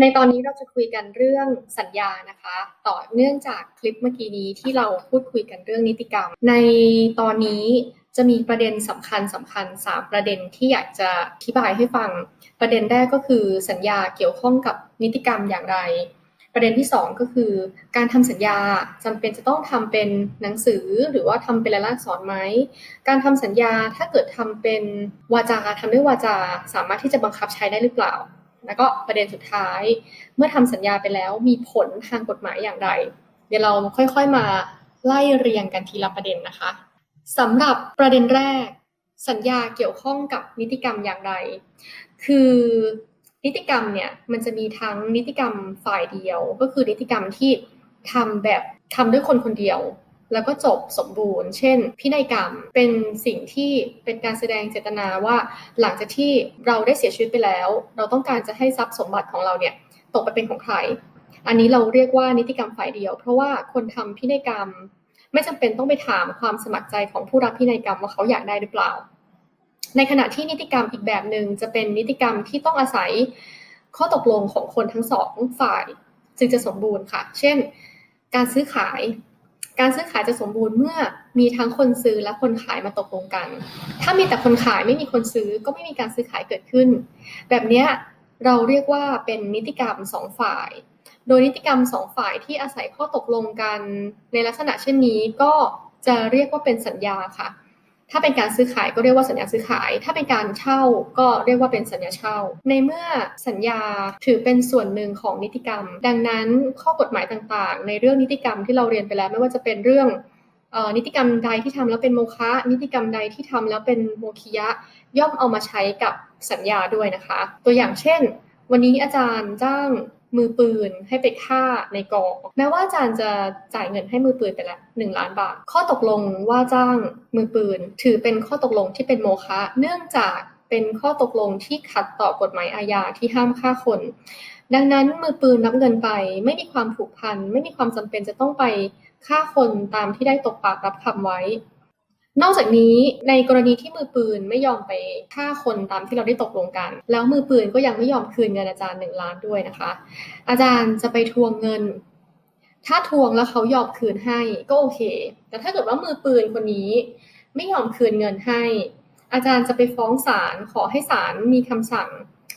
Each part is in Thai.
ในตอนนี้เราจะคุยกันเรื่องสัญญานะคะ ต่อเนื่องจากคลิปเมื่อกี้นี้ที่เราพูดคุยกันเรื่องนิติกรรม ในตอนนี้จะมีประเด็นสำคัญสำคัญ3ประเด็นที่อยากจะอธิบายให้ฟัง ประเด็นแรกก็คือสัญญาเกี่ยวข้องกับนิติกรรมอย่างไร ประเด็นที่ 2 ก็คือ การทำสัญญาจำเป็นจะต้องทำเป็นหนังสือหรือว่าทำเป็นลายลักษณ์อักษรไหมการทำสัญญาถ้าเกิดทำเป็นวาจาทำด้วยวาจาสามารถที่จะบังคับใช้ได้หรือเปล่า แล้วก็ประเด็นสุดท้าย เมื่อทำสัญญาไปแล้วมีผลทางกฎหมายอย่างไร เดี๋ยวเราค่อยๆมาไล่เรียงกันทีละประเด็นนะคะสำหรับประเด็นแรก สัญญาเกี่ยวข้องกับนิติกรรมอย่างไร คือนิติกรรมเนี่ยมันจะมีทั้งนิติกรรมฝ่ายเดียว ก็คือนิติกรรมที่ทำแบบทำด้วยคนคนเดียว แล้วก็จบสมบูรณ์ เช่น พินัยกรรมเป็นสิ่งที่เป็นการแสดงเจตนาว่า หลังจากที่เราได้เสียชีวิตไปแล้ว เราต้องการจะให้ทรัพย์สมบัติของเราเนี่ยตกไปเป็นของใคร อันนี้เราเรียกว่านิติกรรมฝ่ายเดียว เพราะว่าคนทำพินัยกรรม ไม่จำเป็นต้องไปถามความสมัครใจของผู้รับพินัยกรรมว่าเขาอยากได้หรือเปล่า ในขณะที่นิติกรรมอีกแบบหนึ่งจะเป็นนิติกรรมที่ต้องอาศัยข้อตกลงของคนทั้งสองฝ่าย จึงจะสมบูรณ์ค่ะ เช่น การซื้อขาย การซื้อขายจะสมบูรณ์เมื่อมีทั้งคนซื้อและคนขายมาตกลงกัน ถ้ามีแต่คนขายไม่มีคนซื้อก็ไม่มีการซื้อขายเกิดขึ้น แบบนี้เราเรียกว่าเป็นนิติกรรมสองฝ่าย โดยนิติกรรมสองฝ่ายที่อาศัยข้อตกลงกันในลักษณะเช่นนี้ก็จะเรียกว่าเป็นสัญญาค่ะ ถ้าเป็นการซื้อขายก็เรียกว่าสัญญาซื้อขาย ถ้าเป็นการเช่าก็เรียกว่าเป็นสัญญาเช่า ในเมื่อสัญญาถือเป็นส่วนหนึ่งของนิติกรรม ดังนั้นข้อกฎหมายต่างๆ ในเรื่องนิติกรรมที่เราเรียนไปแล้วไม่ว่าจะเป็นเรื่องนิติกรรมใดที่ทำแล้วเป็นโมฆะนิติกรรมใดที่ทำแล้วเป็นโมคิยะ ย่อมเอามาใช้กับสัญญาด้วยนะคะ ตัวอย่างเช่น วันนี้อาจารย์จ้าง มือปืนให้ไปฆ่าในกอง แม้ว่าอาจารย์จะจ่ายเงินให้มือปืนไปละหนึ่งล้านบาท ข้อตกลงว่าจ้างมือปืน ถือเป็นข้อตกลงที่เป็นโมฆะเนื่องจากเป็นข้อตกลงที่ขัดต่อกฎหมายอาญาที่ห้ามฆ่าคน ดังนั้นมือปืนรับเงินไปไม่มีความผูกพัน ไม่มีความจำเป็นจะต้องไปฆ่าคนตามที่ได้ตกปากรับคำไว้ นอกจากนี้ในกรณีที่มือปืนไม่ยอมไปฆ่าคนตามที่เราได้ตกลงกัน แล้วมือปืนก็ยังไม่ยอมคืนเงินอาจารย์หนึ่งล้านด้วยนะคะ อาจารย์จะไปทวงเงิน ถ้าทวงแล้วเขายอมคืนให้ก็โอเค แต่ถ้าเกิดว่ามือปืนคนนี้ ไม่ยอมคืนเงินให้ อาจารย์จะไปฟ้องศาลขอให้ศาลมีคำสั่ง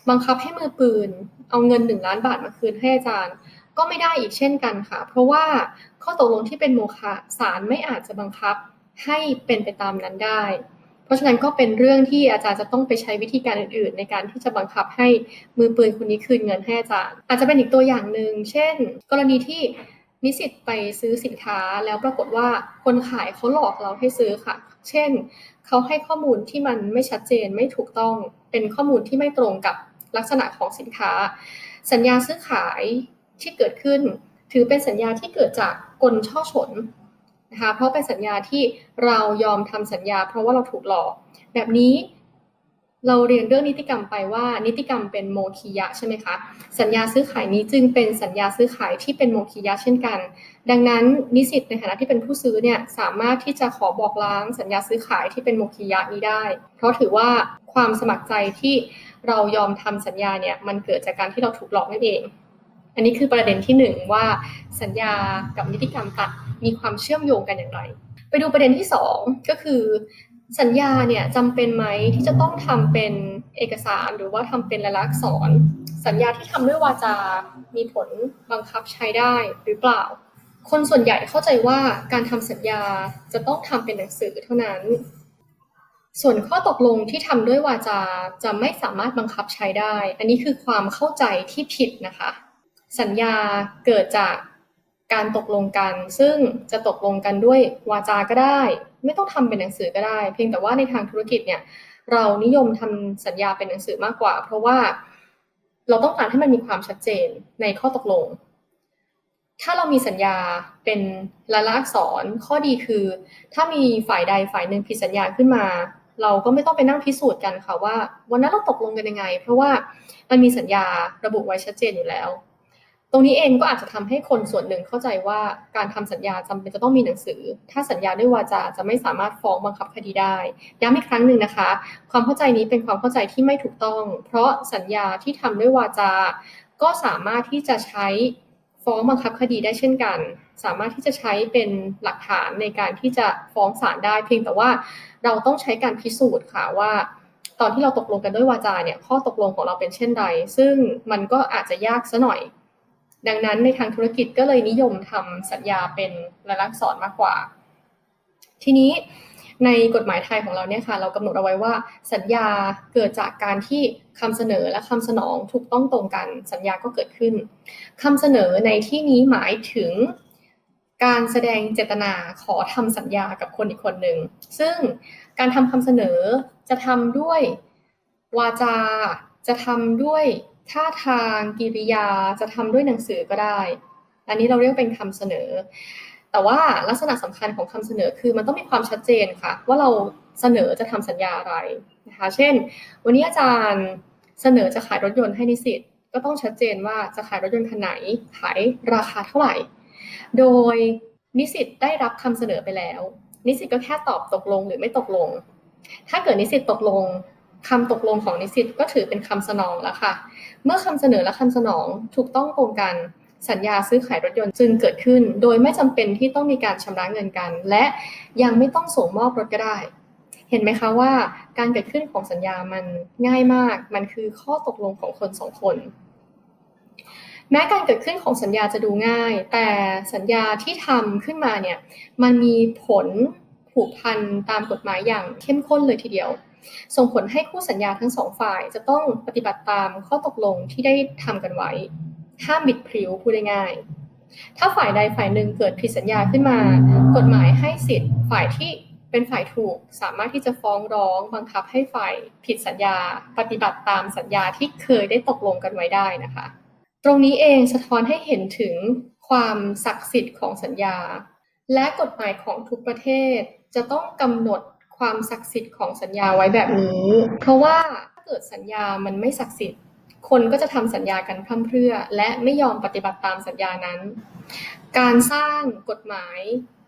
บังคับให้มือปืน เอาเงินหนึ่งล้านบาทมาคืนให้อาจารย์ก็ไม่ได้อีกเช่นกันค่ะ เพราะว่าข้อตกลงที่เป็นโมฆะศาลไม่อาจจะบังคับ ให้เป็นไปตามนั้นได้ เพราะฉะนั้นก็เป็นเรื่องที่อาจารย์จะต้องไปใช้วิธีการอื่น ๆ ในการที่จะบังคับให้มือปืนคนนี้คืนเงินให้อาจารย์ อาจจะเป็นอีกตัวอย่างหนึ่ง เช่น กรณีที่นิสิตไปซื้อสินค้าแล้วปรากฏว่าคนขายเขาหลอกเราให้ซื้อค่ะ เช่น เขาให้ข้อมูลที่มันไม่ชัดเจนไม่ถูกต้อง เป็นข้อมูลที่ไม่ตรงกับลักษณะของสินค้า สัญญาซื้อขายที่เกิดขึ้น ถือเป็นสัญญาที่เกิดจากกลช่อฉน นะคะเพราะเป็นสัญญาที่เรายอมทำสัญญา เพราะว่าเราถูกหลอก แบบนี้เราเรียนเรื่องนิติกรรมไปว่านิติกรรมเป็นโมคียะใช่ไหมคะ สัญญาซื้อขายนี้จึงเป็นสัญญาซื้อขายที่เป็นโมคียะเช่นกัน ดังนั้นนิสิตในฐานะที่เป็นผู้ซื้อเนี่ยสามารถที่จะขอบอกล้างสัญญาซื้อขายที่เป็นโมคียะนี้ได้ เพราะถือว่าความสมัครใจที่เรายอมทำสัญญาเนี่ยมันเกิดจากการที่เราถูกหลอกนั่นเอง อันนี้คือประเด็นที่หนึ่งว่าสัญญากับนิติกรรมตัด มีความเชื่อมโยงกันอย่างไร ไปดูประเด็นที่สองก็คือ สัญญาเนี่ยจำเป็นไหมที่จะต้องทำเป็นเอกสารหรือว่าทำเป็นลายลักษณ์อักษร สัญญาที่ทำด้วยวาจา มีผลบังคับใช้ได้หรือเปล่า คนส่วนใหญ่เข้าใจว่าการทำสัญญาจะต้องทำเป็นหนังสือเท่านั้น ส่วนข้อตกลงที่ทำด้วยวาจาจะไม่สามารถบังคับใช้ได้ อันนี้คือความเข้าใจที่ผิดนะคะ สัญญาเกิดจาก การตกลงกัน ซึ่งจะตกลงกันด้วยวาจาก็ได้ ไม่ต้องทำเป็นหนังสือก็ได้ เพียงแต่ว่าในทางธุรกิจเนี่ยเรานิยมทำสัญญาเป็นหนังสือมากกว่า เพราะว่าเราต้องการให้มันมีความชัดเจนในข้อตกลง ถ้าเรามีสัญญาเป็นลายลักษณ์อักษรข้อดีคือ ถ้ามีฝ่ายใดฝ่ายหนึ่งผิดสัญญาขึ้นมา เราก็ไม่ต้องไปนั่งพิสูจน์กันค่ะว่า วันนั้นเราตกลงกันยังไง เพราะว่ามันมีสัญญาระบุไว้ชัดเจนอยู่แล้ว รงนี้เองก็อาจจะทำให้คนส่วนหนึ่งเข้าใจว่าการทำสัญญาจำเป็นจะต้องมีหนังสือ ถ้าสัญญาด้วยวาจาจะไม่สามารถฟ้องบังคับคดีได้ย้ำอีกครั้งหนึ่งนะคะ ความเข้าใจนี้เป็นความเข้าใจที่ไม่ถูกต้อง เพราะสัญญาที่ทำด้วยวาจา ก็สามารถที่จะใช้ฟ้องบังคับคดีได้เช่นกัน สามารถที่จะใช้เป็นหลักฐานในการที่จะฟ้องศาลได้ เพียงแต่ว่าเราต้องใช้การพิสูจน์ค่ะว่า ตอนที่เราตกลงกันด้วยวาจาเนี่ยข้อตกลงของเราเป็นเช่นไรซึ่งมันก็อาจจะยากซะหน่อย ดังนั้นในทางธุรกิจก็เลยนิยมทำสัญญาเป็นลายลักษณ์อักษรมากกว่า ทีนี้ในกฎหมายไทยของเราเนี่ยค่ะ เรากำหนดเอาไว้ว่าสัญญาเกิดจากการที่คำเสนอและคำสนองถูกต้องตรงกันสัญญาก็เกิดขึ้นคำเสนอในที่นี้หมายถึงการแสดงเจตนาขอทำสัญญากับคนอีกคนหนึ่งซึ่งการทำคำเสนอจะทำด้วยวาจา จะทำด้วย ท่าทางกิริยาจะทำด้วยหนังสือก็ได้ อันนี้เราเรียกเป็นคำเสนอ แต่ว่าลักษณะสำคัญของคำเสนอคือมันต้องมีความชัดเจนค่ะ ว่าเราเสนอจะทำสัญญาอะไรนะคะ เช่น วันนี้อาจารย์เสนอจะขายรถยนต์ให้นิสิตก็ต้องชัดเจนว่าจะขายรถยนต์คันไหน ขายราคาเท่าไหร่ โดยนิสิตได้รับคำเสนอไปแล้ว นิสิตก็แค่ตอบตกลงหรือไม่ตกลง ถ้าเกิดนิสิตตกลง คำตกลงของนิสิตก็ถือเป็นคำสนองแล้วค่ะ เมื่อคำเสนอและคำสนองถูกต้องตรงกันสัญญาซื้อขายรถยนต์จึงเกิดขึ้น โดยไม่จำเป็นที่ต้องมีการชำระเงินกัน และยังไม่ต้องส่งมอบรถก็ได้ เห็นไหมคะว่าการเกิดขึ้นของสัญญามันง่ายมาก มันคือข้อตกลงของคนสองคน แม้การเกิดขึ้นของสัญญาจะดูง่าย แต่สัญญาที่ทำขึ้นมาเนี่ยมันมีผล ผูกพันตามกฎหมายอย่างเข้มข้นเลยทีเดียว ส่งผลให้คู่สัญญาทั้งสองฝ่ายจะต้องปฏิบัติตามข้อตกลงที่ได้ทำกันไว้ ห้ามบิดพริ้วพูดง่ายถ้าฝ่ายใดฝ่ายหนึ่งเกิดผิดสัญญาขึ้นมา กฎหมายให้สิทธิ์ฝ่ายที่เป็นฝ่ายถูก สามารถที่จะฟ้องร้องบังคับให้ฝ่ายผิดสัญญา ปฏิบัติตามสัญญาที่เคยได้ตกลงกันไว้ได้นะคะ ตรงนี้เองสะท้อนให้เห็นถึงความศักดิ์สิทธิ์ของสัญญา และกฎหมายของทุกประเทศ จะต้องกำหนดความศักดิ์สิทธิ์ของสัญญาไว้แบบนี้ เพราะว่าถ้าเกิดสัญญามันไม่ศักดิ์สิทธิ์ คนก็จะทำสัญญากันพร่ำเพรื่อ และไม่ยอมปฏิบัติตามสัญญานั้น การสร้างกฎหมาย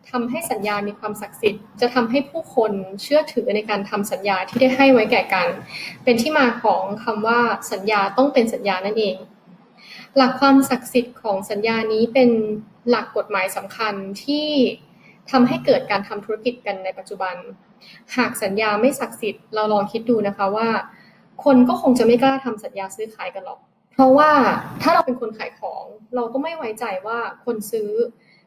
ทำให้สัญญามีความศักดิ์สิทธิ์ จะทำให้ผู้คนเชื่อถือในการทำสัญญาที่ได้ให้ไว้แก่กัน เป็นที่มาของคำว่าสัญญาต้องเป็นสัญญานั่นเอง หลักความศักดิ์สิทธิ์ของสัญญานี้เป็นหลักกฎหมายสำคัญที่ ทำให้เกิดการทำธุรกิจกันในปัจจุบัน หากสัญญาไม่ศักดิ์สิทธิ์เราลองคิดดูนะคะว่า คนก็คงจะไม่กล้าทำสัญญาซื้อขายกันหรอก เพราะว่าถ้าเราเป็นคนขายของ เราก็ไม่ไว้ใจว่าคนซื้อ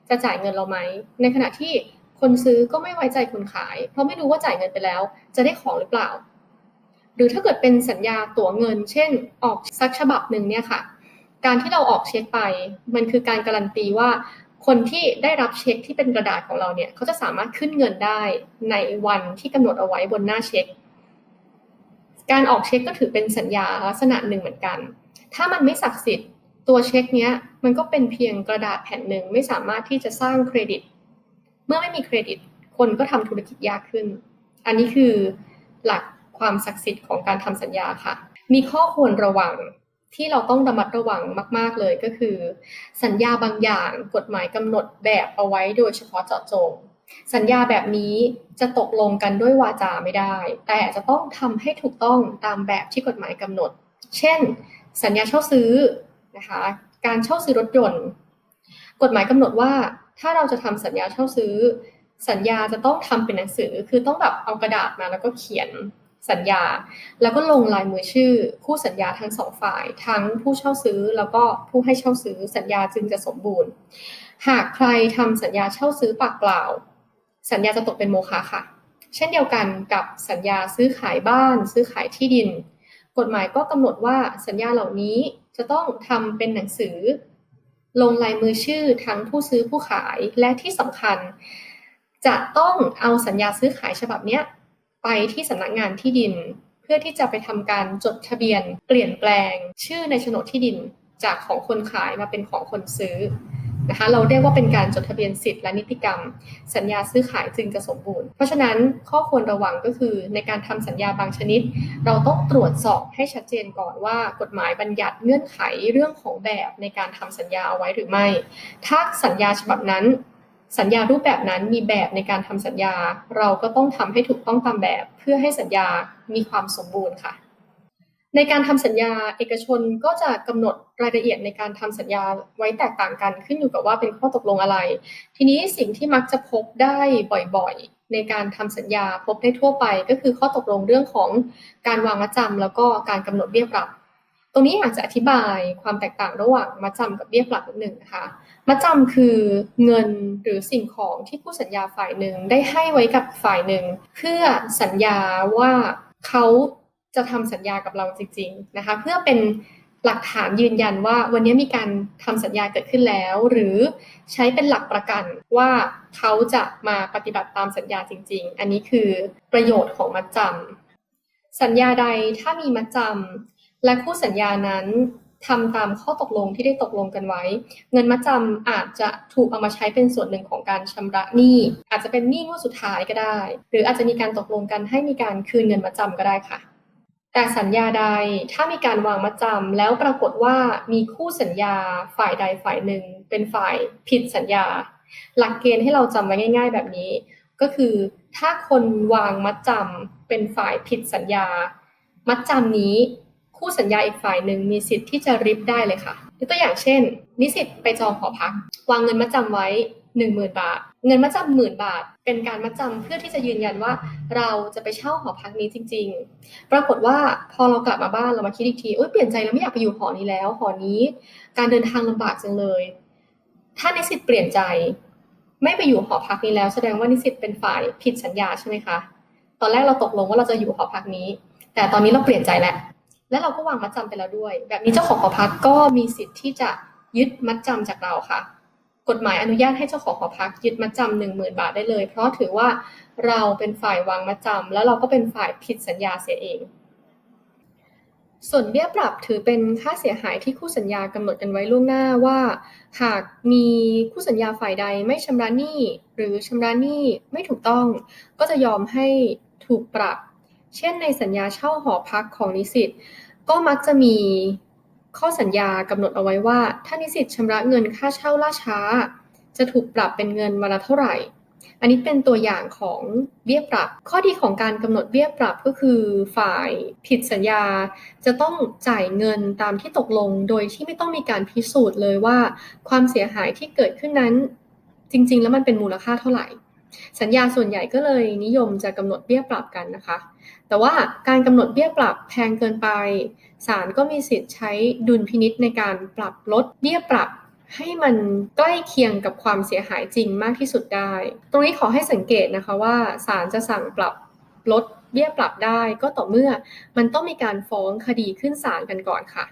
จะจ่ายเงินเราไหม ในขณะที่คนซื้อก็ไม่ไว้ใจคนขาย เพราะไม่รู้ว่าจ่ายเงินไปแล้ว จะได้ของหรือเปล่า หรือถ้าเกิดเป็นสัญญาตั๋วเงิน เช่น ออกสักฉบับหนึ่งเนี่ยค่ะ การที่เราออกเช็คไป มันคือการการันตีว่า คนที่ได้รับเช็คที่เป็นกระดาษของเราเนี่ยเขาจะสามารถขึ้นเงินได้ในวันที่กำหนดเอาไว้บนหน้าเช็ค การออกเช็คก็ถือเป็นสัญญาลักษณะหนึ่งเหมือนกัน ถ้ามันไม่ศักดิ์สิทธิ์ตัวเช็คเนี้ยมันก็เป็นเพียงกระดาษแผ่นหนึ่งไม่สามารถที่จะสร้างเครดิต เมื่อไม่มีเครดิต คนก็ทำธุรกิจยากขึ้น อันนี้คือหลักความศักดิ์สิทธิ์ของการทำสัญญาค่ะ มีข้อควรระวัง ที่เราต้องระมัดระวังมาก ๆ เลยก็คือ สัญญาบางอย่างกฎหมายกำหนดแบบเอาไว้โดยเฉพาะเจาะจง สัญญาแบบนี้จะตกลงกันด้วยวาจาไม่ได้ แต่จะต้องทำให้ถูกต้องตามแบบที่กฎหมายกำหนด เช่น สัญญาเช่าซื้อนะคะการเช่าซื้อรถยนต์ กฎหมายกำหนดว่าถ้าเราจะทำสัญญาเช่าซื้อ สัญญาจะต้องทำเป็นหนังสือคือต้องแบบเอากระดาษมาแล้วก็เขียน สัญญา แล้วก็ลงลายมือชื่อ คู่สัญญาทั้งสองฝ่าย ทั้งผู้เช่าซื้อแล้วก็ผู้ให้เช่าซื้อสัญญาจึงจะสมบูรณ์ หากใครทำสัญญาเช่าซื้อปากเปล่า สัญญาจะตกเป็นโมฆะค่ะ เช่นเดียวกันกับสัญญาซื้อขายบ้าน ซื้อขายที่ดิน กฎหมายก็กำหนดว่าสัญญาเหล่านี้จะต้องทำเป็นหนังสือ ลงลายมือชื่อทั้งผู้ซื้อผู้ขายและที่สำคัญ จะต้องเอาสัญญาซื้อขายฉบับเนี้ย ไปที่สำนักงานที่ดิน เพื่อที่จะไปทำการจดทะเบียน เปลี่ยนแปลง ชื่อในโฉนดที่ดินจากของคนขายมาเป็นของคนซื้อนะคะเราเรียกว่าเป็นการจดทะเบียนสิทธิและนิติกรรม สัญญาซื้อขายจึงจะสมบูรณ์ เพราะฉะนั้นข้อควรระวังก็คือในการทำสัญญาบางชนิด เราต้องตรวจสอบให้ชัดเจนก่อนว่ากฎหมายบัญญัติเงื่อนไขเรื่องของแบบในการทำสัญญาเอาไว้หรือไม่ ถ้าสัญญาฉบับนั้น สัญญารูปแบบนั้นมีแบบในการทำสัญญา เราก็ต้องทำให้ถูกต้องตามแบบ เพื่อให้สัญญามีความสมบูรณ์ค่ะ ในการทำสัญญาเอกชนก็จะกำหนดรายละเอียดในการทำสัญญาไว้แตกต่างกันขึ้นอยู่กับว่าเป็นข้อตกลงอะไร ทีนี้สิ่งที่มักจะพบได้บ่อยๆ ในการทำสัญญาพบได้ทั่วไป ก็คือข้อตกลงเรื่องของการวางมัดจำแล้วก็การกำหนดเบี้ยปรับ ตรงนี้อยากจะอธิบายความแตกต่างระหว่างมัดจำกับเบี้ยปรับนิดหนึ่งนะคะมัดจำคือเงินหรือสิ่งของที่ผู้สัญญาฝ่ายหนึ่งได้ให้ไว้กับฝ่ายหนึ่ง เพื่อสัญญาว่าเขาจะทำสัญญากับเราจริง ๆนะคะ เพื่อเป็นหลักฐานยืนยันว่าวันนี้มีการทำสัญญาเกิดขึ้นแล้ว หรือใช้เป็นหลักประกันว่าเขาจะมาปฏิบัติตามสัญญาจริง ๆ อันนี้คือประโยชน์ของมัดจำสัญญาใดถ้ามีมัดจำ และคู่สัญญานั้นทำตามข้อตกลงที่ได้ตกลงกันไว้ เงินมัดจำอาจจะถูกเอามาใช้เป็นส่วนหนึ่งของการชำระหนี้ อาจจะเป็นหนี้งวดสุดท้ายก็ได้ หรืออาจจะมีการตกลงกันให้มีการคืนเงินมัดจำก็ได้ค่ะ แต่สัญญาใดถ้ามีการวางมัดจำแล้วปรากฏว่ามีคู่สัญญาฝ่ายใดฝ่ายหนึ่ง เป็นฝ่ายผิดสัญญา หลักเกณฑ์ให้เราจำไว้ง่าย ๆ แบบนี้ ก็คือถ้าคนวางมัดจำเป็นฝ่ายผิดสัญญา มัดจำนี้ คู่สัญญาอีกฝ่ายหนึ่งมีสิทธิ์ที่จะริบได้เลยค่ะยกตัวอย่างเช่น นิสิตไปจองหอพัก วางเงินมัดจำไว้หนึ่งหมื่นบาท เงินมัดจำหมื่นบาท เป็นการมัดจำเพื่อที่จะยืนยันว่าเราจะไปเช่าหอพักนี้จริง ๆ ปรากฏว่าพอเรากลับมาบ้านเรามาคิดอีกทีโอ๊ยเปลี่ยนใจเราไม่อยากไปอยู่หอนี้แล้ว หอนี้ การเดินทางลำบากจังเลย ถ้านิสิตเปลี่ยนใจ ไม่ไปอยู่หอพักนี้แล้ว แสดงว่านิสิตเป็นฝ่ายผิดสัญญาใช่ไหมคะ ตอนแรกเราตกลงว่าเราจะอยู่หอพักนี้ แต่ตอนนี้เราเปลี่ยนใจแล้ว และเราก็วางมัดจำไปแล้วด้วย แบบนี้เจ้าของหอพักก็มีสิทธิ์ที่จะยึดมัดจำจากเราค่ะ กฎหมายอนุญาตให้เจ้าของหอพักยึดมัดจำหนึ่งหมื่นบาทได้เลย เพราะถือว่าเราเป็นฝ่ายวางมัดจำแล้วเราก็เป็นฝ่ายผิดสัญญาเสียเอง ส่วนเบี้ยปรับถือเป็นค่าเสียหายที่คู่สัญญากำหนดกันไว้ล่วงหน้าว่า หากมีคู่สัญญาฝ่ายใดไม่ชำระหนี้หรือชำระหนี้ไม่ถูกต้อง ก็จะยอมให้ถูกปรับ เช่นในสัญญาเช่าหอพักของนิสิตก็มักจะมีข้อสัญญากำหนดเอาไว้ว่า ถ้านิสิตชำระเงินค่าเช่าล่าช้า จะถูกปรับเป็นเงินวันละเท่าไหร่ อันนี้เป็นตัวอย่างของเบี้ยปรับ ข้อดีของการกำหนดเบี้ยปรับก็คือฝ่ายผิดสัญญา จะต้องจ่ายเงินตามที่ตกลง โดยที่ไม่ต้องมีการพิสูจน์เลยว่า ความเสียหายที่เกิดขึ้นนั้น จริง ๆ แล้วมันเป็นมูลค่าเท่าไหร่ สัญญาส่วนใหญ่ก็เลยนิยมจะกำหนดเบี้ยปรับกันนะคะ แต่ว่าการกำหนดเบี้ยปรับแพงเกินไปศาลก็มีสิทธิ์ใช้ดุลพินิษในการปรับลดเบี้ยปรับให้มันใกล้เคียงกับความเสียหายจริงมากที่สุดได้ ตรงนี้ขอให้สังเกตนะคะว่าศาลจะสั่งปรับลดเบี้ยปรับได้ก็ต่อเมื่อมันต้องมีการฟ้องคดีขึ้นศาลกันก่อนค่ะ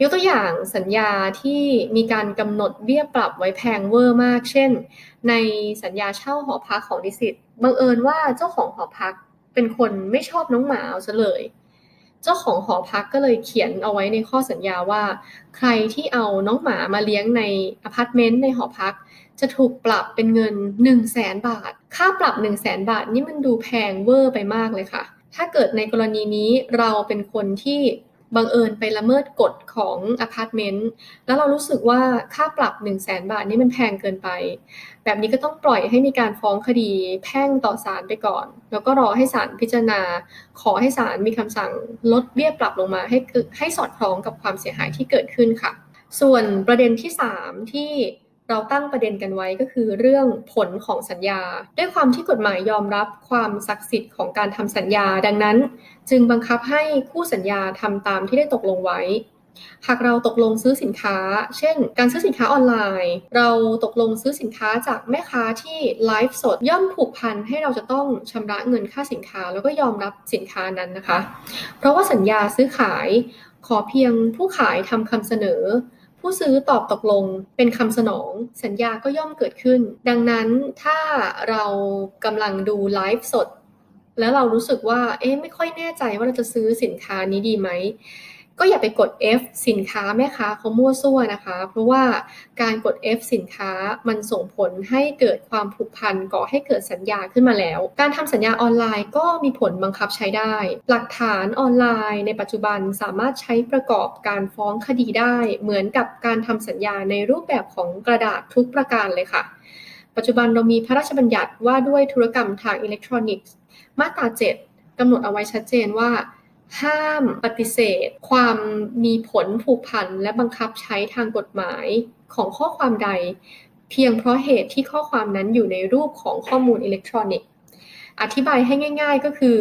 ยกตัวอย่างสัญญาที่มีการกำหนดเบี้ยปรับไว้แพงเวอร์มาก เช่น ในสัญญาเช่าหอพักของดิสิตบังเอิญว่าเจ้าของหอพัก เป็นคนไม่ชอบน้องหมาเอาซะเลย เจ้าของหอพักก็เลยเขียนเอาไว้ในข้อสัญญาว่า ใครที่เอาน้องหมามาเลี้ยงในอพาร์ตเมนต์ในหอพัก จะถูกปรับเป็นเงิน 1 0 0 0 0แสนบาท ค่าปรับ 1 0 0 0 0แสนบาทนี่มันดูแพงเวอร์ไปมากเลยค่ะ ถ้าเกิดในกรณีนี้เราเป็นคนที่ บังเอิญไปละเมิดกฎของอพาร์ตเมนต์แล้วเรารู้สึกว่าค่าปรับ 1 0 0 0 0แสนบาทนี่มันแพงเกินไป แบบนี้ก็ต้องปล่อยให้มีการฟ้องคดีแพ่งต่อศาลไปก่อน แล้วก็รอให้ศาลพิจารณา ขอให้ศาลมีคำสั่งลดเบี้ยปรับลงมาให้ให้สอดคล้องกับความเสียหายที่เกิดขึ้นค่ะ ส่วนประเด็นที่ 3 ที่ เราตั้งประเด็นกันไว้ก็คือเรื่องผลของสัญญา ด้วยความที่กฎหมายยอมรับความศักดิ์สิทธิ์ของการทำสัญญา ดังนั้น จึงบังคับให้คู่สัญญาทำตามที่ได้ตกลงไว้ หากเราตกลงซื้อสินค้า เช่น การซื้อสินค้าออนไลน์ เราตกลงซื้อสินค้าจากแม่ค้าที่ไลฟ์สดย่อมผูกพันให้เราจะต้องชำระเงินค่าสินค้า แล้วก็ยอมรับสินค้านั้นนะคะ เพราะว่าสัญญาซื้อขายขอเพียงผู้ขายทำคำเสนอ ผู้ซื้อตอบตกลงเป็นคำสนอง สัญญาก็ย่อมเกิดขึ้น ดังนั้นถ้าเรากำลังดูไลฟ์สด แล้วเรารู้สึกว่า เอ๊ะไม่ค่อยแน่ใจว่าเราจะซื้อสินค้านี้ดีไหม ก็อย่าไปกด F สินค้าแม่ค้าเขามั่วซั่วนะคะ เพราะว่าการกด F สินค้ามันส่งผลให้เกิดความผูกพันก่อให้เกิดสัญญาขึ้นมาแล้ว การทำสัญญาออนไลน์ก็มีผลบังคับใช้ได้ หลักฐานออนไลน์ในปัจจุบันสามารถใช้ประกอบการฟ้องคดีได้ เหมือนกับการทำสัญญาในรูปแบบของกระดาษทุกประการเลยค่ะปัจจุบันเรามีพระราชบัญญัติว่าด้วยธุรกรรมทางอิเล็กทรอนิกส์ มาตรา 7กำหนดเอาไว้ชัดเจนว่า ห้ามปฏิเสธ ความมีผลผูกพันและบังคับใช้ทางกฎหมายของข้อความใด เพียงเพราะเหตุที่ข้อความนั้นอยู่ในรูปของข้อมูลอิเล็กทรอนิกส์ อธิบายให้ง่าย ๆ ก็คือ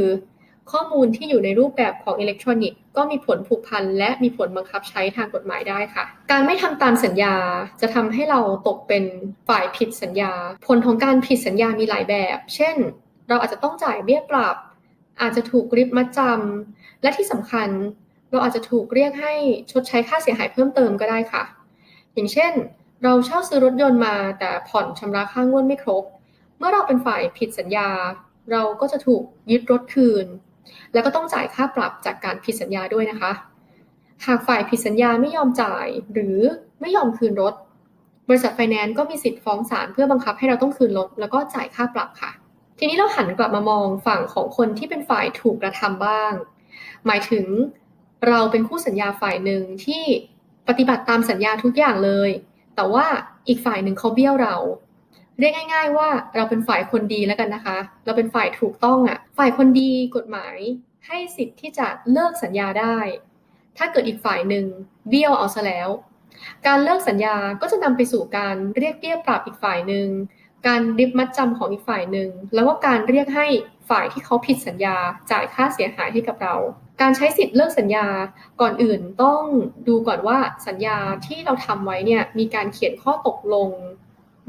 ข้อมูลที่อยู่ในรูปแบบของอิเล็กทรอนิกส์ก็มีผลผูกพันและมีผลบังคับใช้ทางกฎหมายได้ค่ะ การไม่ทำตามสัญญาจะทำให้เราตกเป็นฝ่ายผิดสัญญา ผลของการผิดสัญญามีหลายแบบ เช่น เราอาจจะต้องจ่ายเบี้ยปรับ อาจจะถูกริบมัดจำและที่สำคัญเราอาจจะถูกเรียกให้ชดใช้ค่าเสียหายเพิ่มเติมก็ได้ค่ะ อย่างเช่น เราเช่าซื้อรถยนต์มาแต่ผ่อนชำระค่างวดไม่ครบ เมื่อเราเป็นฝ่ายผิดสัญญา เราก็จะถูกยึดรถคืน แล้วก็ต้องจ่ายค่าปรับจากการผิดสัญญาด้วยนะคะ หากฝ่ายผิดสัญญาไม่ยอมจ่าย หรือไม่ยอมคืนรถ บริษัทไฟแนนซ์ก็มีสิทธิ์ฟ้องศาลเพื่อบังคับให้เราต้องคืนรถแล้วก็จ่ายค่าปรับค่ะ ทีนี้เราหันกลับมามองฝั่งของคนที่เป็นฝ่ายถูกกระทำบ้าง หมายถึงเราเป็นคู่สัญญาฝ่ายหนึ่งที่ปฏิบัติตามสัญญาทุกอย่างเลย แต่ว่าอีกฝ่ายหนึ่งเขาเบี้ยวเรา เรียกง่าย ๆ ว่าเราเป็นฝ่ายคนดีแล้วกันนะคะ เราเป็นฝ่ายถูกต้องอะ่ะ ฝ่ายคนดีกฎหมายให้สิทธิ์ที่จะเลิกสัญญาได้ ถ้าเกิดอีกฝ่ายหนึ่งเบี้ยวเอาซะแล้ว การเลิกสัญญาก็จะนำไปสู่การเรียกเบี้ยปรับอีกฝ่ายหนึ่ง การริบมัดจำของอีกฝ่ายหนึ่ง แล้วก็การเรียกให้ฝ่ายที่เขาผิดสัญญาจ่ายค่าเสียหายให้กับเรา การใช้สิทธิ์เลิกสัญญาก่อนอื่นต้องดูก่อนว่าสัญญาที่เราทำไว้เนี่ยมีการเขียนข้อตกลง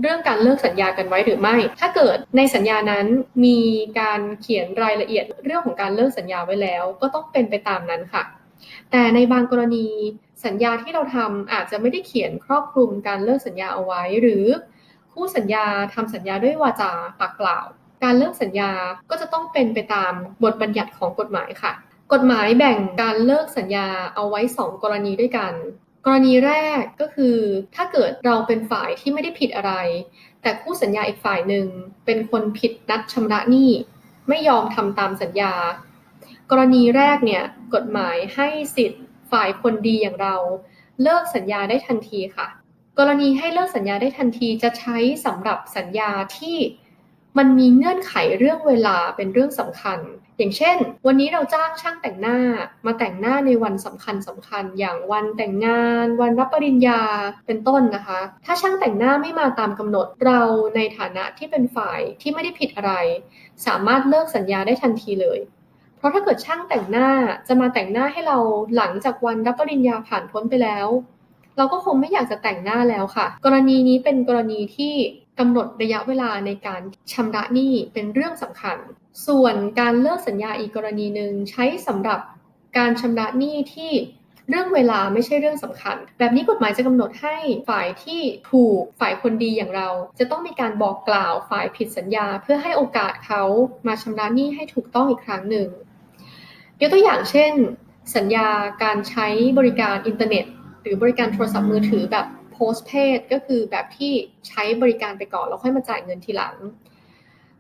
เรื่องการเลิกสัญญากันไว้หรือไม่ ถ้าเกิดในสัญญานั้นมีการเขียนรายละเอียดเรื่องของการเลิกสัญญาไว้แล้ว ก็ต้องเป็นไปตามนั้นค่ะ แต่ในบางกรณีสัญญาที่เราทำอาจจะไม่ได้เขียนครอบคลุมการเลิกสัญญาเอาไว้ หรือ คู่สัญญาทำสัญญาด้วยวาจาปากเปล่า การเลิกสัญญาก็จะต้องเป็นไปตามบทบัญญัติของกฎหมายค่ะ กฎหมายแบ่งการเลิกสัญญาเอาไว้ 2 กรณีด้วยกัน กรณีแรกก็คือถ้าเกิดเราเป็นฝ่ายที่ไม่ได้ผิดอะไร แต่คู่สัญญาอีกฝ่ายหนึ่งเป็นคนผิดนัดชำระหนี้ไม่ยอมทำตามสัญญา กรณีแรกเนี่ยกฎหมายให้สิทธิ์ฝ่ายคนดีอย่างเรา เลิกสัญญาได้ทันทีค่ะ กรณีให้เลิกสัญญาได้ทันทีจะใช้สำหรับสัญญาที่มันมีเงื่อนไขเรื่องเวลาเป็นเรื่องสำคัญ อย่างเช่น วันนี้เราจ้างช่างแต่งหน้า มาแต่งหน้าในวันสำคัญสำคัญ อย่างวันแต่งงาน วันรับปริญญาเป็นต้นนะคะ ถ้าช่างแต่งหน้าไม่มาตามกำหนดเราในฐานะที่เป็นฝ่ายที่ไม่ได้ผิดอะไร สามารถเลิกสัญญาได้ทันทีเลย เพราะถ้าเกิดช่างแต่งหน้าจะมาแต่งหน้าให้เราหลังจากวันรับปริญญาผ่านพ้นไปแล้ว เราก็คงไม่อยากจะแต่งหน้าแล้วค่ะ กรณีนี้เป็นกรณีที่กำหนดระยะเวลาในการชำระหนี้เป็นเรื่องสำคัญ ส่วนการเลิกสัญญาอีกกรณีหนึ่งใช้สำหรับการชำระหนี้ที่เรื่องเวลาไม่ใช่เรื่องสำคัญ แบบนี้กฎหมายจะกำหนดให้ฝ่ายที่ถูกฝ่ายคนดีอย่างเรา จะต้องมีการบอกกล่าวฝ่ายผิดสัญญา เพื่อให้โอกาสเขามาชำระหนี้ให้ถูกต้องอีกครั้งหนึ่งยกตัวอย่างเช่น สัญญาการใช้บริการอินเทอร์เน็ต หรือบริการโทรศัพท์มือถือแบบ postpaid ก็คือแบบที่ใช้บริการไปก่อนแล้วค่อยมาจ่ายเงินทีหลัง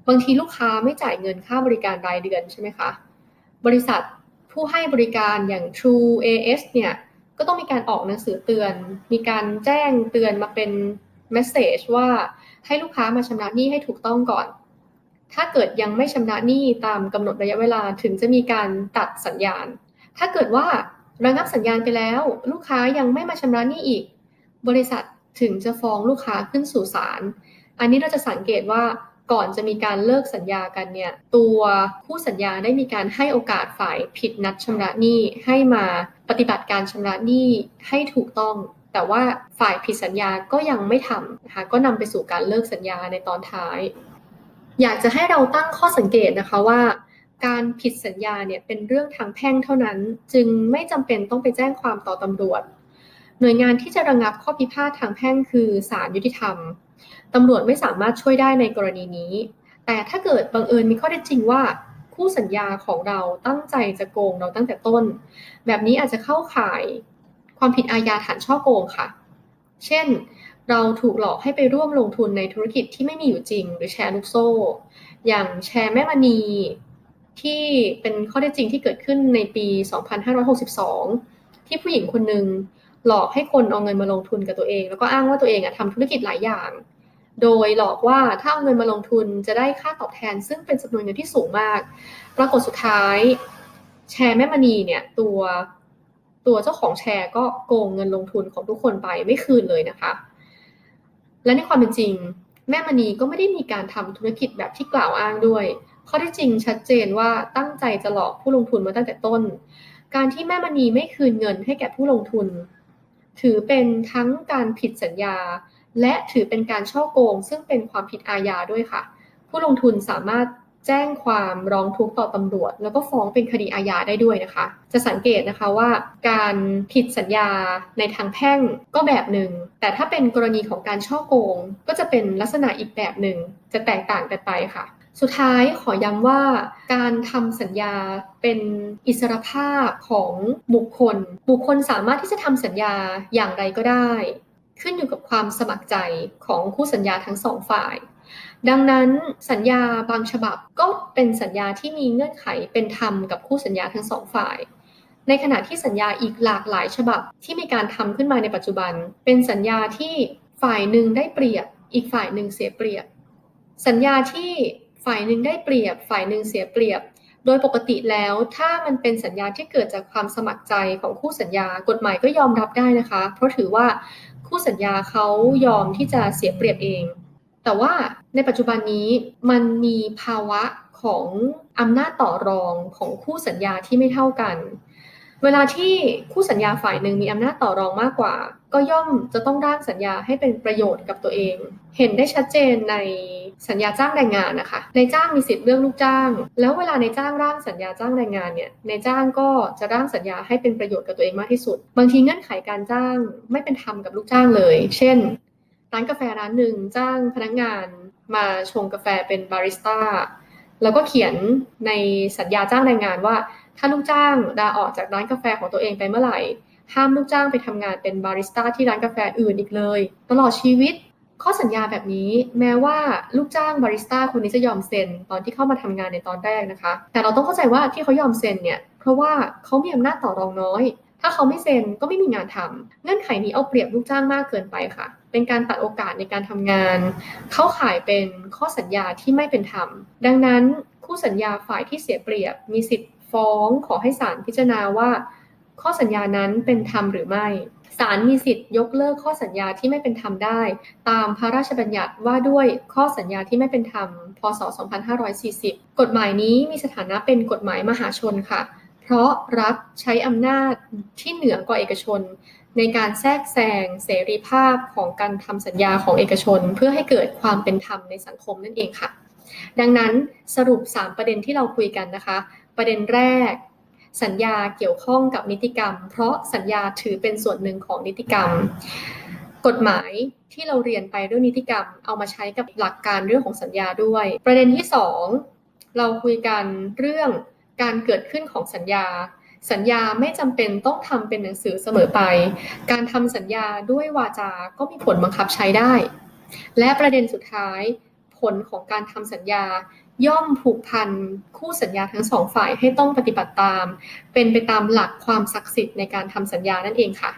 บางทีลูกค้าไม่จ่ายเงินค่าบริการรายเดือนใช่ไหมคะ บริษัทผู้ให้บริการอย่าง True AS เนี่ยก็ต้องมีการออกหนังสือเตือน มีการแจ้งเตือนมาเป็น message ว่าให้ลูกค้ามาชำระหนี้ให้ถูกต้องก่อน ถ้าเกิดยังไม่ชำระหนี้ตามกำหนดระยะเวลาถึงจะมีการตัดสัญญาณ ถ้าเกิดว่า ระงับสัญญาณไปแล้ว ลูกค้ายังไม่มาชำระหนี้อีก บริษัทถึงจะฟ้องลูกค้าขึ้นสู่ศาลอันนี้เราจะสังเกตว่าก่อนจะมีการเลิกสัญญากันเนี่ย ตัวผู้สัญญาได้มีการให้โอกาสฝ่ายผิดนัดชำระหนี้ให้มาปฏิบัติการชำระหนี้ให้ถูกต้อง แต่ว่าฝ่ายผิดสัญญาก็ยังไม่ทำนะคะก็นำไปสู่การเลิกสัญญาในตอนท้าย อยากจะให้เราตั้งข้อสังเกตนะคะว่า การผิดสัญญาเนี่ยเป็นเรื่องทางแพ่งเท่านั้น จึงไม่จำเป็นต้องไปแจ้งความต่อตำรวจ หน่วยงานที่จะระงับข้อพิพาททางแพ่งคือศาลยุติธรรมตำรวจไม่สามารถช่วยได้ในกรณีนี้ แต่ถ้าเกิดบังเอิญมีข้อเท็จจริงว่า คู่สัญญาของเราตั้งใจจะโกงเราตั้งแต่ต้น แบบนี้อาจจะเข้าข่ายความผิดอาญาฐานช่อโกงค่ะ เช่น เราถูกหลอกให้ไปร่วมลงทุนในธุรกิจที่ไม่มีอยู่จริง หรือแชร์ลูกโซ่ อย่างแชร์แม่มณี ที่เป็นข้อเท็จจริงที่เกิดขึ้นในปี 2562 ที่ผู้หญิงคนหนึ่งหลอกให้คนเอาเงินมาลงทุนกับตัวเอง แล้วก็อ้างว่าตัวเองอะทำธุรกิจหลายอย่าง โดยหลอกว่าถ้าเอาเงินมาลงทุนจะได้ค่าตอบแทน ซึ่งเป็นจำนวนเงินที่สูงมาก ปรากฏสุดท้าย แชร์แม่มณีเนี่ยตัวตัวเจ้าของแชร์ก็โกงเงินลงทุนของทุกคนไปไม่คืนเลยนะคะ และในความเป็นจริง แม่มณีก็ไม่ได้มีการทำธุรกิจแบบที่กล่าวอ้างด้วย ข้อที่จริงชัดเจนว่าตั้งใจจะหลอกผู้ลงทุนมาตั้งแต่ต้น การที่แม่มณีไม่คืนเงินให้แก่ผู้ลงทุน ถือเป็นทั้งการผิดสัญญา และถือเป็นการช่อโกง ซึ่งเป็นความผิดอาญาด้วยค่ะ ผู้ลงทุนสามารถแจ้งความร้องทุกข์ต่อตำรวจ แล้วก็ฟ้องเป็นคดีอาญาได้ด้วยนะคะ จะสังเกตนะคะว่าการผิดสัญญาในทางแพ่งก็แบบหนึ่ง แต่ถ้าเป็นกรณีของการช่อโกง ก็จะเป็นลักษณะอีกแบบหนึ่ง จะแตกต่างกันไปค่ะ สุดท้ายขอย้ำว่าการทำสัญญาเป็นอิสรภาพของบุคคล บุคคลสามารถที่จะทำสัญญาอย่างไรก็ได้ ขึ้นอยู่กับความสมัครใจของคู่สัญญาทั้งสองฝ่าย ดังนั้นสัญญาบางฉบับก็เป็นสัญญาที่มีเงื่อนไขเป็นธรรมกับคู่สัญญาทั้งสองฝ่ายในขณะที่สัญญาอีกหลากหลายฉบับที่มีการทำขึ้นมาในปัจจุบัน เป็นสัญญาที่ฝ่ายหนึ่งได้เปรียบ อีกฝ่ายหนึ่งเสียเปรียบ สัญญาที่ ฝ่ายหนึ่งได้เปรียบ ฝ่ายหนึ่งเสียเปรียบ โดยปกติแล้วถ้ามันเป็นสัญญาที่เกิดจากความสมัครใจของคู่สัญญากฎหมายก็ยอมรับได้นะคะ เพราะถือว่าคู่สัญญาเขายอมที่จะเสียเปรียบเอง แต่ว่าในปัจจุบันนี้มันมีภาวะของอำนาจต่อรองของคู่สัญญาที่ไม่เท่ากัน เวลาที่คู่สัญญาฝ่ายหนึ่งมีอำนาจต่อรองมากกว่า ก็ย่อมจะต้องร่างสัญญาให้เป็นประโยชน์กับตัวเอง เห็นได้ชัดเจนในสัญญาจ้างแรงงานนะคะในจ้างมีสิทธิ์เลือกลูกจ้าง แล้วเวลาในจ้างร่างสัญญาจ้างแรงงานเนี่ยในจ้างก็จะร่างสัญญาให้เป็นประโยชน์กับตัวเองมากที่สุด บางทีเงื่อนไขการจ้างไม่เป็นธรรมกับลูกจ้างเลย เช่น ร้านกาแฟร้านหนึ่งจ้างพนักงาน มาชงกาแฟเป็นบาริสต้าแล้วก็เขียนในสัญญาจ้างแรงงานว่า ถ้าลูกจ้างลาออกจากร้านกาแฟของตัวเองไปเมื่อไหร่ ห้ามลูกจ้างไปทำงานเป็นบาริสต้าที่ร้านกาแฟอื่นอีกเลย ตลอดชีวิต ข้อสัญญาแบบนี้แม้ว่าลูกจ้างบาริสต้าคนนี้จะยอมเซ็นตอนที่เข้ามาทำงานในตอนแรกนะคะ แต่เราต้องเข้าใจว่าที่เขายอมเซ็นเนี่ยเพราะว่าเขามีอำนาจต่อรองน้อย ถ้าเขาไม่เซ็นก็ไม่มีงานทำเงื่อนไขนี้เอาเปรียบลูกจ้างมากเกินไปค่ะ เป็นการตัดโอกาสในการทำงาน เข้าข่ายเป็นข้อสัญญาที่ไม่เป็นธรรม ดังนั้นคู่สัญญาฝ่ายที่เสียเปรียบมีสิทธิ์ ฟ้องขอให้ศาลพิจารณาว่า ข้อสัญญานั้นเป็นธรรมหรือไม่ศาลมีสิทธิ์ยกเลิกข้อสัญญาที่ไม่เป็นธรรมได้ ตามพระราชบัญญัติว่าด้วยข้อสัญญาที่ไม่เป็นธรรม พศ 2540 กฎหมายนี้มีสถานะเป็นกฎหมายมหาชนค่ะ เพราะรัฐใช้อำนาจที่เหนือกว่าเอกชน ในการแทรกแซงเสรีภาพของการทำสัญญาของเอกชน เพื่อให้เกิดความเป็นธรรมในสังคมนั่นเองค่ะ ดังนั้นสรุป 3 ประเด็นที่เราคุยกันนะคะ ประเด็นแรก สัญญาเกี่ยวข้องกับนิติกรรม เพราะสัญญาถือเป็นส่วนหนึ่งของนิติกรรม กฎหมายที่เราเรียนไปเรื่องนิติกรรม เอามาใช้กับหลักการเรื่องของสัญญาด้วย ประเด็นที่ 2 เราคุยกันเรื่องการเกิดขึ้นของสัญญา สัญญาไม่จำเป็นต้องทำเป็นหนังสือเสมอไป การทำสัญญาด้วยวาจาก็มีผลบังคับใช้ได้ และประเด็นสุดท้าย ผลของการทำสัญญา ย่อมผูกพันคู่สัญญาทั้งสองฝ่ายให้ต้องปฏิบัติตาม เป็นไปตามหลักความศักดิ์สิทธิ์ในการทำสัญญานั่นเองค่ะ